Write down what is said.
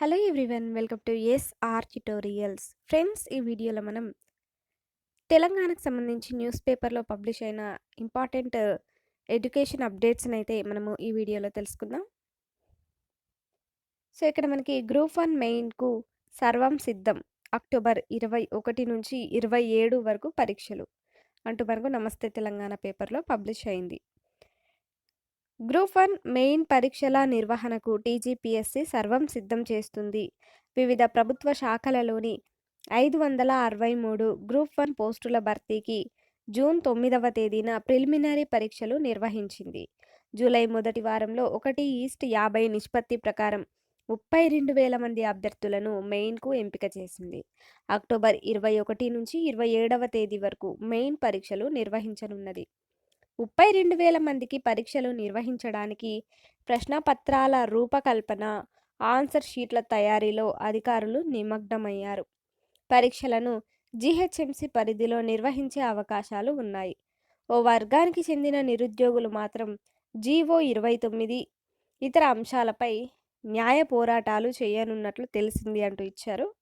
Hello everyone welcome to S R tutorials. Friends ఈ వీడియోలో మనం తెలంగాణకు సంబంధించి న్యూస్ పేపర్లో పబ్లిష్ అయిన ఇంపార్టెంట్ ఎడ్యుకేషన్ అప్డేట్స్ని అయితే మనము ఈ వీడియోలో తెలుసుకుందాం. సో ఇక్కడ మనకి గ్రూప్ వన్ మెయిన్కు సర్వం సిద్ధం అక్టోబర్ ఇరవై ఒకటి నుంచి ఇరవై ఏడు వరకు పరీక్షలు అంటూ మనకు నమస్తే తెలంగాణ పేపర్లో పబ్లిష్ అయింది. గ్రూప్ వన్ మెయిన్ పరీక్షల నిర్వహణకు టీజీపీఎస్సీ సర్వం సిద్ధం చేస్తుంది. వివిధ ప్రభుత్వ శాఖలలోని ఐదు వందల అరవై మూడు గ్రూప్ వన్ పోస్టుల భర్తీకి జూన్ తొమ్మిదవ తేదీన ప్రిలిమినరీ పరీక్షలు నిర్వహించింది. జూలై మొదటి వారంలో ఒకటి ఈస్ట్ యాభై నిష్పత్తి ప్రకారం ముప్పై రెండు వేల మంది అభ్యర్థులను మెయిన్కు ఎంపిక చేసింది. అక్టోబర్ ఇరవై ఒకటి నుంచి ఇరవై ఏడవ తేదీ వరకు మెయిన్ పరీక్షలు నిర్వహించనున్నది. ముప్పై రెండు వేల మందికి పరీక్షలు నిర్వహించడానికి ప్రశ్నపత్రాల రూపకల్పన ఆన్సర్ షీట్ల తయారీలో అధికారులు నిమగ్నమయ్యారు. పరీక్షలను జీహెచ్ఎంసీ పరిధిలో నిర్వహించే అవకాశాలు ఉన్నాయి. ఓ వర్గానికి చెందిన నిరుద్యోగులు మాత్రం జీవో ఇరవై తొమ్మిది ఇతర అంశాలపై న్యాయ పోరాటాలు చేయనున్నట్లు తెలిసింది అంటూ ఇచ్చారు.